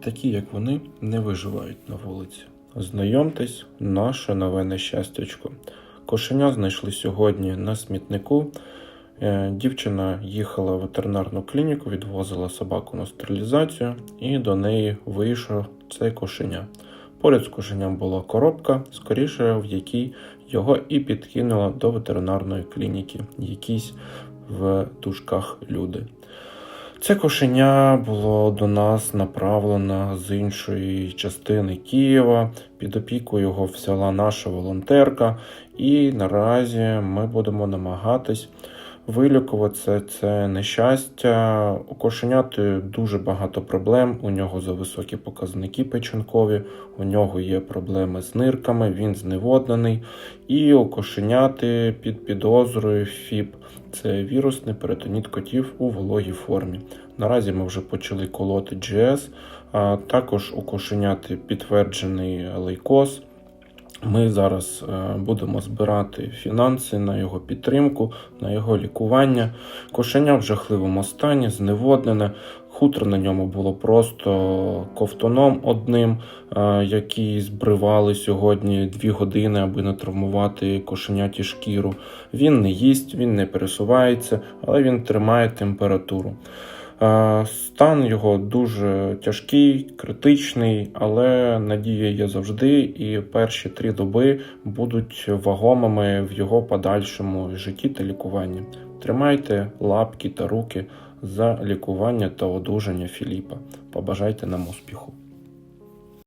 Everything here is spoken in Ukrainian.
такі, як вони, не виживають на вулиці. Знайомтесь, наше нове нещастячко. Кошеня знайшли сьогодні на смітнику. Е, Дівчина їхала в ветеринарну клініку, відвозила собаку на стерилізацію, і до неї вийшов цей кошеня. Поряд з кошеням була коробка, скоріше в якій його і підкинуло до ветеринарної клініки, якісь в тушках люди. Це кошеня було до нас направлено з іншої частини Києва. Під опіку його взяла наша волонтерка, і наразі ми будемо намагатись вилікувати це нещастя. У кошеняти дуже багато проблем. У нього зависокі показники печінкові, у нього є проблеми з нирками, він зневоднений. І у кошеняти під підозрою ФІП це вірусний перитоніт котів у вологій формі. Наразі ми вже почали колоти GS, а також у кошеняти підтверджений лейкоз. Ми зараз е, будемо збирати фінанси на його підтримку, на його лікування. Кошеня в жахливому стані, зневоднене. Хутро на ньому було просто ковтуном одним, е, який збривали сьогодні дві години, аби не травмувати кошеняті шкіру. Він не їсть, він не пересувається, але він тримає температуру. Е, Стан його дуже тяжкий, критичний, але надія є завжди, і перші три доби будуть вагомими в його подальшому житті та лікуванні. Тримайте лапки та руки за лікування та одужання Філіпа. Побажайте нам успіху!